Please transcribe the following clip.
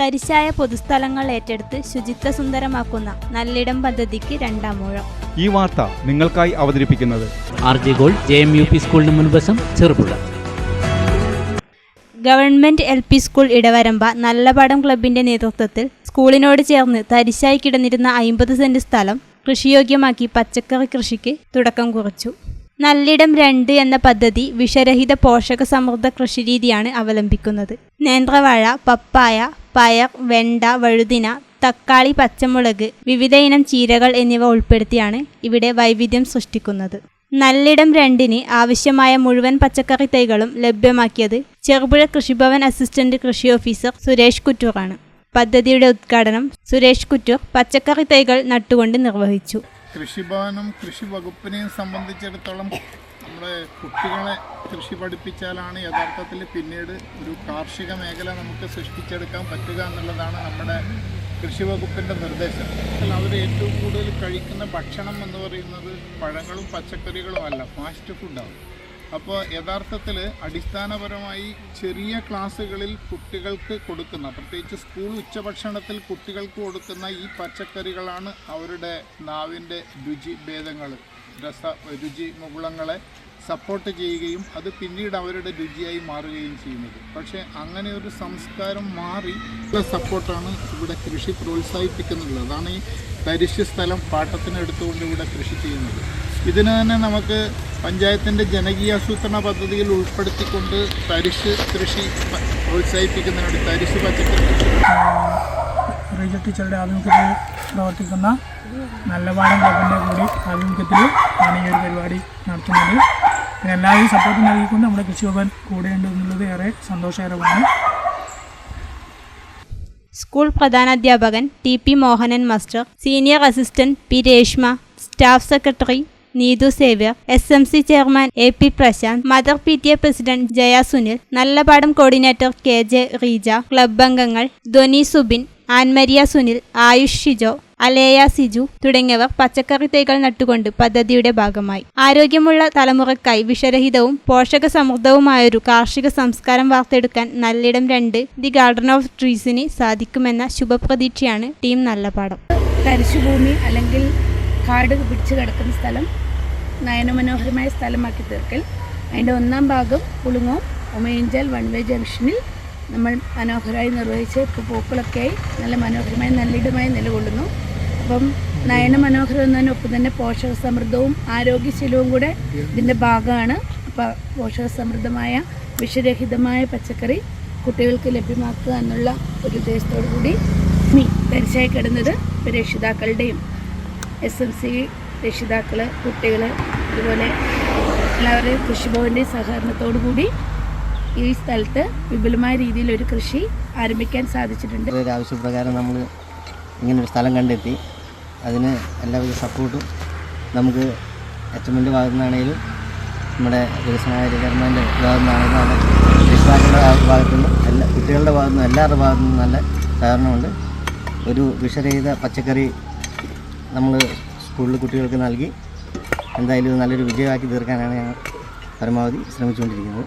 തരിശായ പൊതുസ്ഥലങ്ങൾ ഏറ്റെടുത്ത് ശുചിത്വ സുന്ദരമാക്കുന്ന നല്ലിടം പദ്ധതിക്ക് രണ്ടാം മൂഴം ഈ വാർത്ത നിങ്ങൾക്കായി അവതരിപ്പിക്കുന്നത് R J gold J M U P സ്കൂളിന് മുൻവശം Cherupuzha. Government L P school Idavaramba Nallapadam ക്ലബിന്റെ നേതൃത്വത്തിൽ സ്കൂളിനോട് ചേർന്ന് തരിശായി കിടന്നിരുന്ന അയിമ്പത് സെന്റ് സ്ഥലം കൃഷിയോഗ്യമാക്കി പച്ചക്കറി കൃഷിക്ക് തുടക്കം കുറിച്ചു. നല്ലിടം രണ്ട് എന്ന പദ്ധതി വിഷരഹിത പോഷക സമൃദ്ധ കൃഷിരീതിയാണ് അവലംബിക്കുന്നത്. നേന്ത്രവാഴ പപ്പായ പയർ വെണ്ട വഴുതിന തക്കാളി പച്ചമുളക് വിവിധ ഇനം ചീരകൾ എന്നിവ ഉൾപ്പെടുത്തിയാണ് ഇവിടെ വൈവിധ്യം സൃഷ്ടിക്കുന്നത്. നല്ലിടം രണ്ടിന് ആവശ്യമായ മുഴുവൻ പച്ചക്കറി തൈകളും ലഭ്യമാക്കിയത് ചെറുപുഴ കൃഷിഭവൻ അസിസ്റ്റന്റ് കൃഷി ഓഫീസർ സുരേഷ് കുറ്റൂറാണ്. പദ്ധതിയുടെ ഉദ്ഘാടനം സുരേഷ് കുറ്റൂർ പച്ചക്കറി തൈകൾ നട്ടുകൊണ്ട് നിർവഹിച്ചു. കൃഷിഭവനും കൃഷി വകുപ്പിനെയും സംബന്ധിച്ചിടത്തോളം നമ്മുടെ കുട്ടികളെ കൃഷി പഠിപ്പിച്ചാലാണ് യഥാർത്ഥത്തിൽ പിന്നീട് ഒരു കാർഷിക മേഖല നമുക്ക് സൃഷ്ടിച്ചെടുക്കാൻ പറ്റുക എന്നുള്ളതാണ് നമ്മുടെ കൃഷി വകുപ്പിന്റെ നിർദ്ദേശം. അവർ ഏറ്റവും കൂടുതൽ കഴിക്കുന്ന ഭക്ഷണം എന്ന് പറയുന്നത് പഴങ്ങളും പച്ചക്കറികളും അല്ല ഫാസ്റ്റ് ഫുഡാണ് അപ്പോൾ യഥാർത്ഥത്തിൽ അടിസ്ഥാനപരമായി ചെറിയ ക്ലാസ്സുകളിൽ കുട്ടികൾക്ക് കൊടുക്കുന്ന പ്രത്യേകിച്ച് സ്കൂൾ ഉച്ചഭക്ഷണത്തിൽ കുട്ടികൾക്ക് കൊടുക്കുന്ന ഈ പച്ചക്കറികളാണ് അവരുടെ നാവിന്റെ രുചി ഭേദങ്ങൾ. രസ രുചി മുകുളങ്ങളെ സപ്പോർട്ട് ചെയ്യുകയും അത് പിന്നീട് അവരുടെ രുചിയായി മാറുകയും ചെയ്യുന്നത്. പക്ഷേ അങ്ങനെ ഒരു സംസ്കാരം മാറി സപ്പോർട്ടാണ് ഇവിടെ കൃഷി പ്രോത്സാഹിപ്പിക്കുന്നുള്ളത്. അതാണ് ഈ തരിശ് സ്ഥലം പാട്ടത്തിന് എടുത്തുകൊണ്ട് ഇവിടെ കൃഷി ചെയ്യുന്നത്. ഇതിന് തന്നെ നമുക്ക് പഞ്ചായത്തിന്റെ ജനകീയാസൂത്രണ പദ്ധതിയിൽ ഉൾപ്പെടുത്തിക്കൊണ്ട് തരിശ് കൃഷി പ്രോത്സാഹിപ്പിക്കുന്നതിനോട് തരിശ് പച്ചക്കറി ആഭിമുഖ്യത്തിൽ പ്രവർത്തിക്കുന്ന നല്ലപാടം ക്ലബിന്റെ കൂടി ആഭിമുഖ്യത്തിൽ ആണ് ഈ ഒരു പരിപാടി നടത്തുന്നത് എല്ലാവരും സപ്പോർട്ട് നൽകിക്കൊണ്ട് നമ്മുടെ കൃഷിഭവൻ കൂടെയുണ്ട് എന്നുള്ളത് ഏറെ സന്തോഷകരമാണ്. School പ്രധാനാധ്യാപകൻ T P Mohanan master senior assistant P Reshma staff secretary Neethu Xavier S M C chairman A P Prashanth mother P T A president Jaya Sunil Nallapadam coordinator K J Reeja club അംഗങ്ങൾ ധ്വനി സുബിൻ ആൻമരിയ സുനിൽ ആയുഷ് ഷിജോ അലേയ സിജു തുടങ്ങിയവർ പച്ചക്കറി തൈകൾ നട്ടുകൊണ്ട് പദ്ധതിയുടെ ഭാഗമായി. ആരോഗ്യമുള്ള തലമുറക്കായി വിഷരഹിതവും പോഷക സമൃദ്ധവുമായൊരു കാർഷിക സംസ്കാരം വാർത്തെടുക്കാൻ നല്ലിടം രണ്ട് ദി ഗാർഡൻ ഓഫ് ട്രീസിന് സാധിക്കുമെന്ന ശുഭപ്രതീക്ഷയാണ് ടീം നല്ലപാടം തരിശുഭൂമി അല്ലെങ്കിൽ കാട് പിടിച്ചു കിടക്കുന്ന സ്ഥലം നയനമനോഹരമായ സ്ഥലമാക്കി തീർക്കൽ. അതിന്റെ ഒന്നാം ഭാഗം പുളുങ്ങോ വൺ വേ ജംഗ്ഷനിൽ നമ്മൾ മനോഹരമായി നിർവഹിച്ച് പൂക്കളൊക്കെയായി നല്ല മനോഹരമായി നല്ലിടമായി നിലകൊള്ളുന്നു. അപ്പം നയന മനോഹരം എന്നതിനൊപ്പം തന്നെ പോഷക സമൃദ്ധവും ആരോഗ്യശീലവും കൂടെ ഇതിന്റെ ഭാഗമാണ്. അപ്പോൾ പോഷക സമൃദ്ധമായ വിഷരഹിതമായ പച്ചക്കറി കുട്ടികൾക്ക് ലഭ്യമാക്കുക എന്നുള്ള ഒരു ഉദ്ദേശത്തോടു കൂടി മീ തരിശായി കിടന്നത് രക്ഷിതാക്കളുടെയും എസ് എം സി രക്ഷിതാക്കൾ കുട്ടികൾ അതുപോലെ എല്ലാവരുടെയും കൃഷിഭവന്റെയും സഹകരണത്തോടു കൂടി ഈ സ്ഥലത്ത് വിപുലമായ രീതിയിൽ ഒരു കൃഷി ആരംഭിക്കാൻ സാധിച്ചിട്ടുണ്ട്. ആവശ്യപ്രകാരം നമ്മൾ ഇങ്ങനൊരു സ്ഥലം കണ്ടെത്തി. അതിന് എല്ലാവിധ സപ്പോർട്ടും നമുക്ക് എച്ച് എമ്മിന്റെ ഭാഗത്തു നിന്നാണെങ്കിലും നമ്മുടെ വികസനാധികാരന്റെ ഭാഗത്തു നിന്നാണെങ്കിലും രക്ഷിതാക്കളുടെ ഭാഗത്തു നിന്നും എല്ലാ കുട്ടികളുടെ ഭാഗത്തു നിന്നും എല്ലാവരുടെ ഭാഗത്തു നിന്നും നല്ല സഹകരണമുണ്ട്. ഒരു വിഷരഹിത പച്ചക്കറി നമ്മൾ സ്കൂളിൽ കുട്ടികൾക്ക് നൽകി എന്തായാലും നല്ലൊരു വിജയമാക്കി തീർക്കാനാണ് ഞങ്ങൾ പരമാവധി ശ്രമിച്ചുകൊണ്ടിരിക്കുന്നത്.